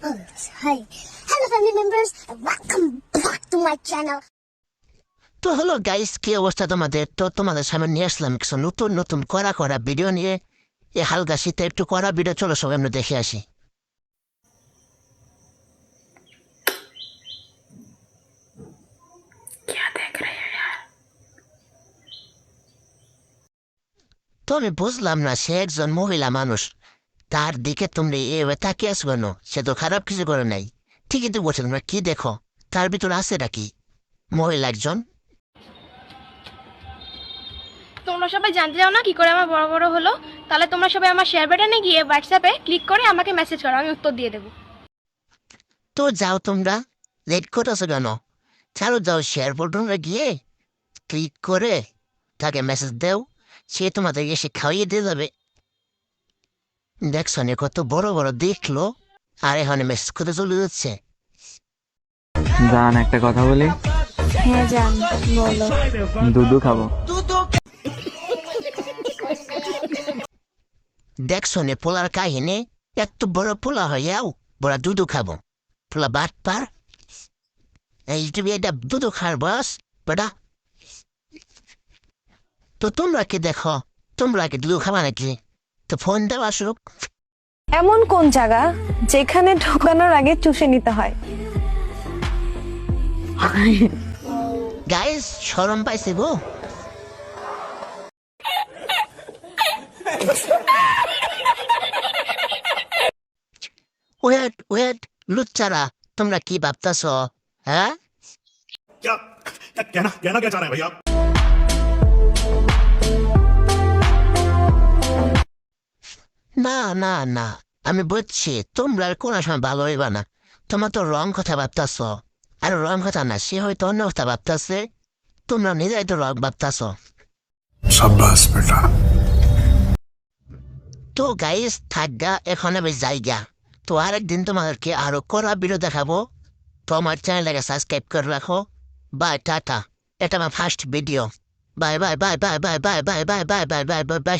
Hi. Hello, family members. Welcome back to my channel. তো হলো guys কি অবস্থা তোমাদের তো তোমাদের সামনে নিয়ে আসলাম কিছু নতুন নতুন করা করা ভিডিও নিয়ে এই হালকা শীতে একটু করা ভিডিও চলো সবাই আমরা দেখে আসি তো আমি বুঝলাম না সে একজন মহিলা মানুষ তার দিকে তুমি এভাবে তাকিয়ে আসবে না সে তো খারাপ কিছু করে নাই। ঠিকই তো বলছো তোমরা কি দেখো? তার ভিতরে আছে নাকি? মহিলা একজন। তোমরা সবাই জানতে চাও না কি করে আমার বড় বড় হলো? তাহলে তোমরা সবাই আমার শেয়ার বাটনে গিয়ে হোয়াটসঅ্যাপে ক্লিক করে আমাকে মেসেজ করো আমি উত্তর দিয়ে দেবো। তো যাও তোমরা। লেট করতেছো কেন? চালু যাও শেয়ার বটনে গিয়ে ক্লিক করে তাকে মেসেজ দেও। সে তোমাদের এসে খাইয়ে দিয়ে যাবে। দেখছ নে কত বড় বড় দেখল আর এখানে মেসেজ করতে চলে যাচ্ছে। জান একটা কথা বলি? হ্যাঁ জান বলো। দুধু খাব। দেখছ নে পোলার কাহিনী এত বড় পোলা হইয়াও বড় দুধু খাব। পোলা বাট পার। এই তুমি এটা দুধু খার বস বেটা তো তোমরা কি দেখো? তোমরা কি দুধু খাবা নাকি? তো ফোন দেওয়া আসুক এমন কোন জায়গা যেখানে ঢোকানোর আগে চুষে নিতে হয় গাইস শরম পাইছে গো ওয়েট ওয়েট লুচ্চারা তোমরা কি ভাবতাছ হ্যাঁ क्या क्या कहना कहना क्या चाह रहे हैं भैया না না না আমি বুঝছি তোমরা আর কোনো সময় ভালো হইবা না তোমার তো রং কথা ভাবতাছ আর রং কথা না সে হয়তো অন্য কথা ভাবতাছে তোমরা নিজেরাই তো রং ভাবতাছ তো গাইস থাকগা এখন আমি যাইগা তো আরেকদিন তোমাদেরকে আরও করা ভিডিও দেখাবো তোমার চ্যানেলটাকে সাবস্ক্রাইব করে রাখো বাই টাটা এটা আমার first video bye bye bye bye bye bye bye bye bye bye bye bye bye